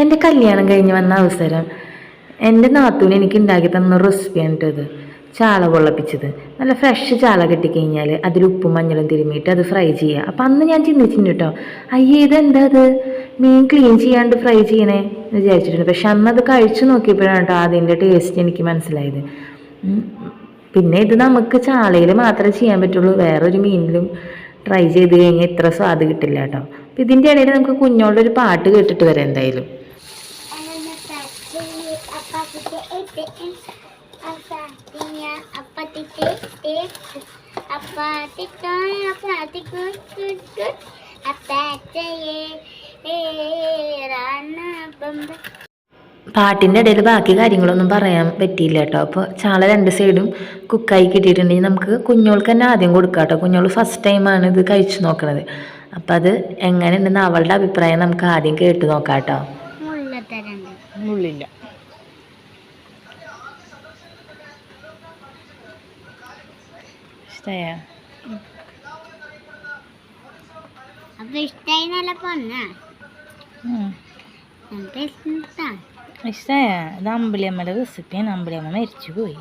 എന്റെ കല്യാണം കഴിഞ്ഞ് വന്ന അവസരം എന്റെ നാത്തൂന് എനിക്ക് ഉണ്ടാക്കി തന്ന റെസിപ്പിയാണ് ഇത്. ചാള പൊള്ളപ്പിച്ചത്. നല്ല ഫ്രഷ് ചാള കിട്ടിക്കഴിഞ്ഞാൽ അതിൽ ഉപ്പും മഞ്ഞളും തിരുമ്മിയിട്ട് അത് ഫ്രൈ ചെയ്യുക. അപ്പം അന്ന് ഞാൻ ചിന്തിച്ചിട്ടുണ്ട് കേട്ടോ അയ്യേ ഇതെന്താ അത് മീൻ ക്ലീൻ ചെയ്യാണ്ട് ഫ്രൈ ചെയ്യണേ? എന്ന് വിചാരിച്ചിട്ടുണ്ട് പക്ഷെ അന്ന് അത് കഴിച്ചു നോക്കിയപ്പോഴാണ് കേട്ടോ അതിന്റെ ടേസ്റ്റ് എനിക്ക് മനസ്സിലായത്. പിന്നെ ഇത് നമുക്ക് ചാളയിൽ മാത്രമേ ചെയ്യാൻ പറ്റുള്ളൂ. വേറൊരു മീനിലും ട്രൈ ചെയ്ത് കഴിഞ്ഞാൽ ഇത്ര സ്വാദ് കിട്ടില്ല കേട്ടോ അപ്പം ഇതിന്റെ ഇടയിൽ നമുക്ക് കുഞ്ഞോളൊരു പാട്ട് കേട്ടിട്ട് വരാം എന്തായാലും. പാട്ടിന്റെ ഇടയിൽ ബാക്കി കാര്യങ്ങളൊന്നും പറയാൻ പറ്റിയില്ല കേട്ടോ. അപ്പോൾ ചാള രണ്ട് സൈഡും കുക്കായി കിട്ടിയിട്ടുണ്ടെങ്കിൽ നമുക്ക് കുഞ്ഞോൾക്ക് തന്നെ ആദ്യം കൊടുക്കാം കേട്ടോ. കുഞ്ഞോൾ ഫസ്റ്റ് ടൈമാണ് ഇത് കഴിച്ചു നോക്കണത്. അപ്പം അത് എങ്ങനെയുണ്ടെന്ന് അവളുടെ അഭിപ്രായം നമുക്ക് ആദ്യം കേട്ട് നോക്കാം കേട്ടോ. മുള്ളില്ല. ഇഷ്ടമായ അപ്പൊ ഇഷ്ടായി നല്ല പൊന്ന ഇഷ്ടമായ ഇത് അമ്പിളിയമ്മയുടെ റെസിപ്പിയാണ് അമ്മ മരിച്ചു പോയി.